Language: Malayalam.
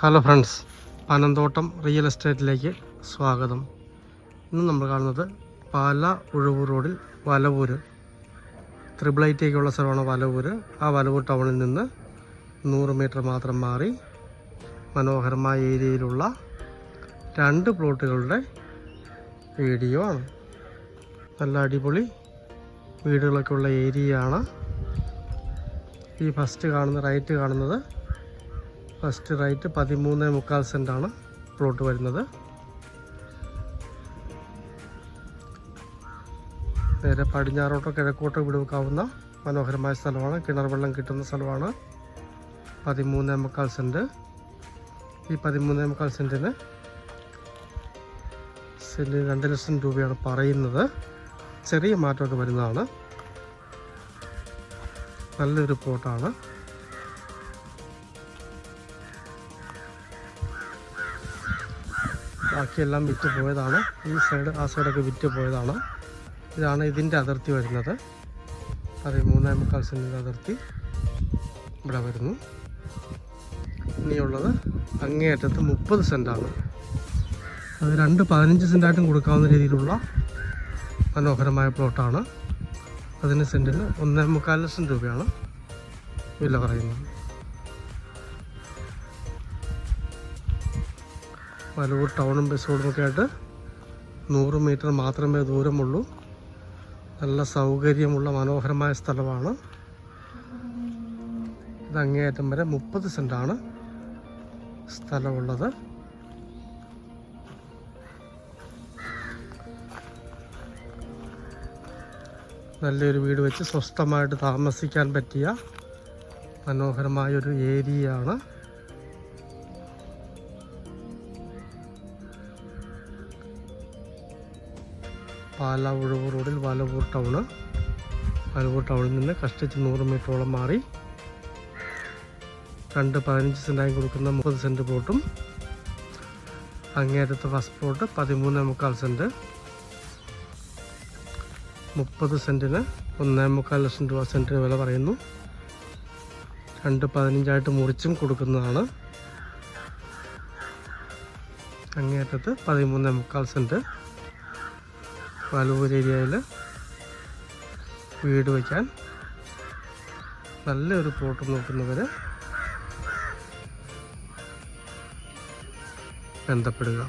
ഹലോ ഫ്രണ്ട്സ് പനന്തോട്ടം റിയൽ എസ്റ്റേറ്റിലേക്ക് സ്വാഗതം. ഇന്ന് നമ്മൾ കാണുന്നത് പാല ഉഴവൂർ റോഡിൽ വലവൂര്. ത്രിബിൾ ഐറ്റേക്കുള്ള സ്ഥലമാണ് വലവൂര്. ആ വലവൂർ ടൗണിൽ നിന്ന് നൂറ് മീറ്റർ മാത്രം മാറി മനോഹരമായ ഏരിയയിലുള്ള രണ്ട് പ്ലോട്ടുകളുടെ വീഡിയോ ആണ്. നല്ല അടിപൊളി വീടുകളൊക്കെ ഉള്ള ഏരിയയാണ്. ഈ ഫസ്റ്റ് കാണുന്ന റൈറ്റ് കാണുന്നത് ഫസ്റ്റ് റൈറ്റ് പതിമൂന്ന് മുക്കാൽ സെന്റാണ് പ്ലോട്ട് വരുന്നത്. നേരെ പടിഞ്ഞാറോട്ടോ കിഴക്കോട്ടോ വിടുവെക്കാവുന്ന മനോഹരമായ സ്ഥലമാണ്. കിണർ വെള്ളം കിട്ടുന്ന സ്ഥലമാണ്. പതിമൂന്ന് മുക്കാൽ സെന്റ്. ഈ പതിമൂന്ന് മുക്കാൽ സെന്റിന് സെന്റിന് രണ്ട് ലക്ഷം രൂപയാണ് പറയുന്നത്. ചെറിയ മാറ്റമൊക്കെ വരുന്നതാണ്. നല്ലൊരു പ്ലോട്ടാണ്. ബാക്കിയെല്ലാം വിറ്റ് പോയതാണ്. ഈ സൈഡ് ആ സൈഡൊക്കെ വിറ്റ് പോയതാണ്. ഇതാണ് ഇതിന്റെ അതിർത്തി വരുന്നത്. പതിമൂന്നേ മുക്കാൽ സെന്റിന്റെ അതിർത്തി ഇവിടെ വരുന്നു. ഇനിയുള്ളത് അങ്ങേയറ്റത്ത് മുപ്പത് സെന്റാണ് അത് രണ്ട് പതിനഞ്ച് സെന്റായിട്ടും കൊടുക്കാവുന്ന രീതിയിലുള്ള മനോഹരമായ പ്ലോട്ടാണ് അതിന് സെന്റിന് ഒന്നേ മുക്കാൽ ലക്ഷം രൂപയാണ് വില പറയുന്നത്. വലവൂർ ടൗണും ബസ് റോഡുമൊക്കെ ആയിട്ട് നൂറ് മീറ്റർ മാത്രമേ ദൂരമുള്ളൂ. നല്ല സൗകര്യമുള്ള മനോഹരമായ സ്ഥലമാണ്. ഇത് അങ്ങേയറ്റം വരെ മുപ്പത് സെന്റാണ് സ്ഥലമുള്ളത്. നല്ലൊരു വീട് വെച്ച് സ്വസ്ഥമായിട്ട് താമസിക്കാൻ പറ്റിയ മനോഹരമായൊരു ഏരിയയാണ്. പാല ഉഴവ് റോഡിൽ വാലവൂർ ടൗണ് വാലവൂർ ടൗണിൽ നിന്ന് കഷ്ടിച്ച് നൂറ് മീറ്ററോളം മാറി രണ്ട് പതിനഞ്ച് സെന്റായി കൊടുക്കുന്ന മുപ്പത് സെന്റ് പ്ലോട്ടും അങ്ങേറ്റത്തെ ഫസ്റ്റ് പ്ലോട്ട് പതിമൂന്ന് മുക്കാൽ സെന്റ് മുപ്പത് സെന്റിന് ഒന്നേ മുക്കാൽ ലക്ഷം രൂപ സെന്റിന് വില പറയുന്നു. രണ്ട് പതിനഞ്ചായിട്ട് മുറിച്ചും കൊടുക്കുന്നതാണ്. അങ്ങേറ്റത്ത് പതിമൂന്നേ മുക്കാൽ സെന്റ് വലവൂർ ഏരിയയിൽ വീട് വയ്ക്കാൻ നല്ലൊരു പ്ലോട്ട് നോക്കുന്നവർ ബന്ധപ്പെടുക.